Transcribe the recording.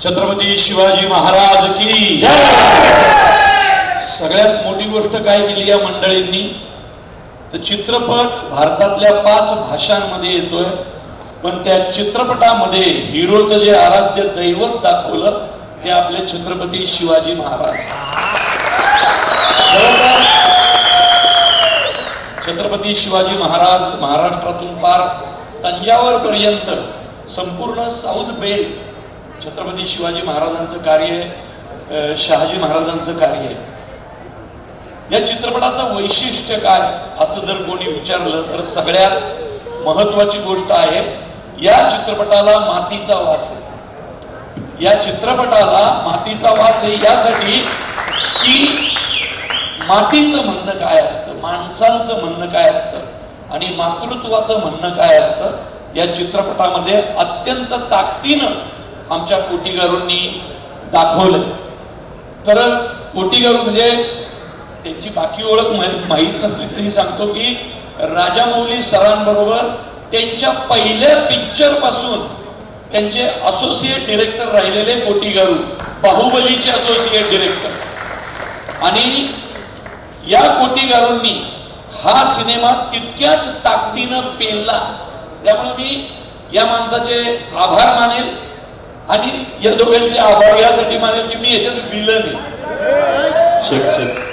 छत्रपती शिवाजी महाराज की सगळ्यात मोठी गोष्ट काय केली या मंडळींनी? तर चित्रपट भारतातल्या पाच भाषांमध्ये येतोय. पण त्या चित्रपटामध्ये हिरोचं जे आराध्य दैवत दाखवलं ते आपले छत्रपती शिवाजी महाराज. छत्रपती शिवाजी महाराज महाराष्ट्रातून पार तंजावर पर्यंत संपूर्ण साऊथ बेल्ट छत्रपती शिवाजी महाराजांचं कार्य शहाजी महाराजांचं कार्य आहे. या चित्रपटाचं वैशिष्ट्य काय? असं जर कोणी विचारलं तर सगळ्यात महत्वाची गोष्ट आहे या चित्रपटाला मातीचा वास आहे. या चित्रपटाला मातीचा वास आहे यासाठी की मातीचं म्हणणं काय असतं माणसांचं म्हणणं काय असतं आणि मातृत्वाचं म्हणणं काय असतं या चित्रपटामध्ये अत्यंत ताकदीनं आमच्या कोटीगारूंनी दाखवलं. तर कोटीगारू म्हणजे त्यांची बाकी ओळख मा- माहीत नसली तरी सांगतो की राजामौली सरांबरोबर त्यांच्या पहिल्या पिक्चरपासून त्यांचे असोसिएट डिरेक्टर राहिलेले कोटीगारू बाहुबलीचे असोसिएट डिरेक्टर आणि या कोटीगारूंनी हा सिनेमा तितक्याच ताकदीनं पेलला. त्यामुळे मी या माणसाचे आभार मानेल. आणि या दोघांचे आभार यासाठी मानेल की मी याच्यात विलन आहे. शेख शेख